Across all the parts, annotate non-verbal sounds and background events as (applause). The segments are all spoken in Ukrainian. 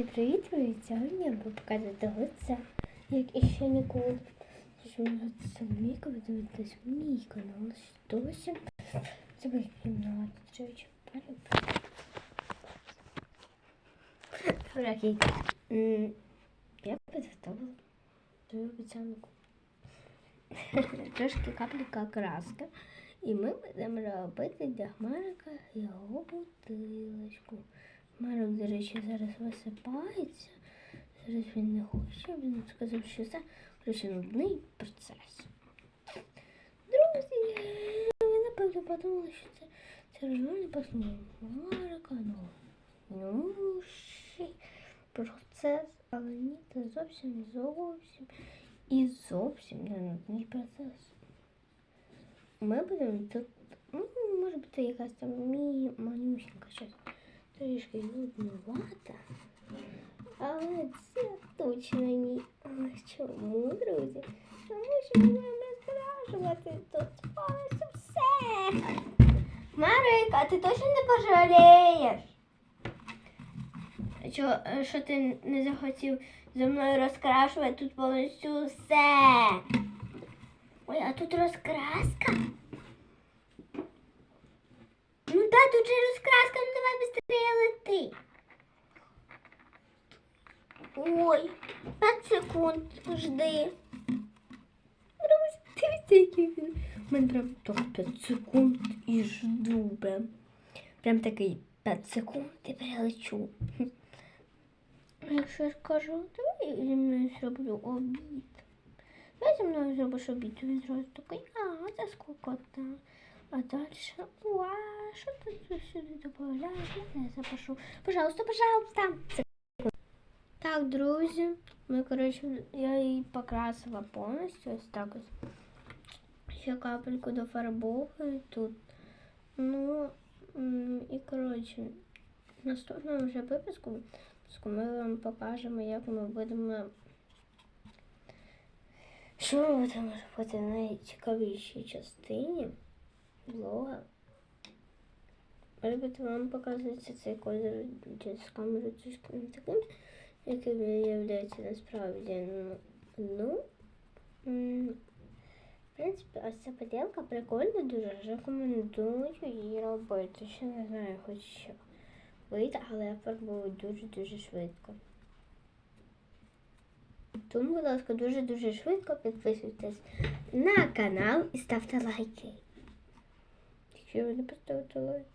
Привіт, привіт! Сьогодні я буду показувати лице, як іще ніколи. Що мене це Міка, ви дивитесь мій канал. Досі. Це моя кімната, до речі. Окей. Я підготовила свою обіцянку. (laughs) Трошки капліка краски. І ми будемо робити для Хмарика його бутилочку. Марок, до речі, зараз висипається. Зараз він не хоче. Він сказав, що це коротше, нудний процес. Друзі, ви напевно подумали, що це, це реально пасує Марика, ну, нуший процес, але ні, це зовсім зовсім і зовсім не нудний процес. Ми будемо тут, ну, може бути якась там мі манюсінька щось трішки нуднувата, але це точно ні. Чому, друзі? Тому що ми будемо розкрашувати тут повністю все. Марик, а ти точно не пожалієш? Що, що ти не захотів зі мною розкрашувати тут повністю все? Ой, а тут розкраска? Ну да, тут же розкраска, ну давай быстрее лети. Ой, 5 секунд, жди. Друзі, дивіться, який він. У мене прям так 5 секунд і жду прям. Прям такий 5 секунд і перелечу. А Якщо я скажу, давай я зі мною зроблю обід. Давай зі мною зробиш обід, він зразу такий, а, це скукота. А дальше, уа, ты тут сюда добавляешь? Я запишу. Пожалуйста, пожалуйста. Так, друзі, ми, коротше, я її покрасила повністю. Ось так ось. Ще капельку дофарбовую тут. Ну, і коротше, в наступному вже випуску ми вам покажемо, як ми будемо. Що ми будемо робити в найцікавішій частині блога. Може бути, вам показується цей колір з камери трішки не таким, яким він є насправді. Ну, ну в принципі, ось ця поділка прикольна дуже. Рекомендую її робити. Ще не знаю, хоч що вийде, але я фарбую дуже-дуже швидко. Тому, будь ласка, дуже-дуже швидко підписуйтесь на канал і ставте лайки. Якщо ви не поставите лайк,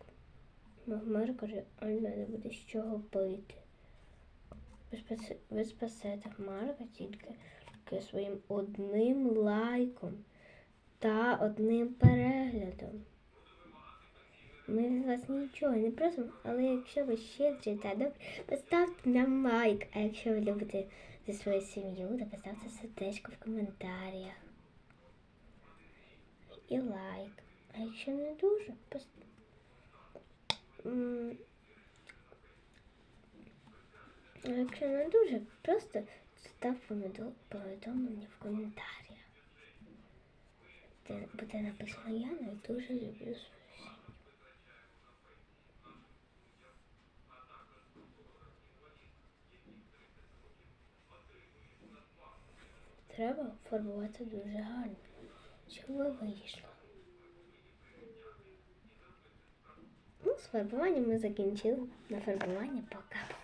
Магмар каже, а мене буде з чого пити. Ви спасете Марка тільки, своїм одним лайком та одним переглядом. Ми від вас нічого не просимо, але якщо ви щедрі та добрі, поставте нам лайк. А якщо ви любите зі своєю сім'єю, то поставте сердечко в коментарях. І лайк. А якщо не дуже, пост... М, якщо не дуже, просто став повідо- повідомлення в коментарях. Де буде написано я не дуже люблю свою. Треба фарбувати дуже гарно, щоб ви вийшло. Ну, з фарбуванням ми закінчили. На фарбування пока.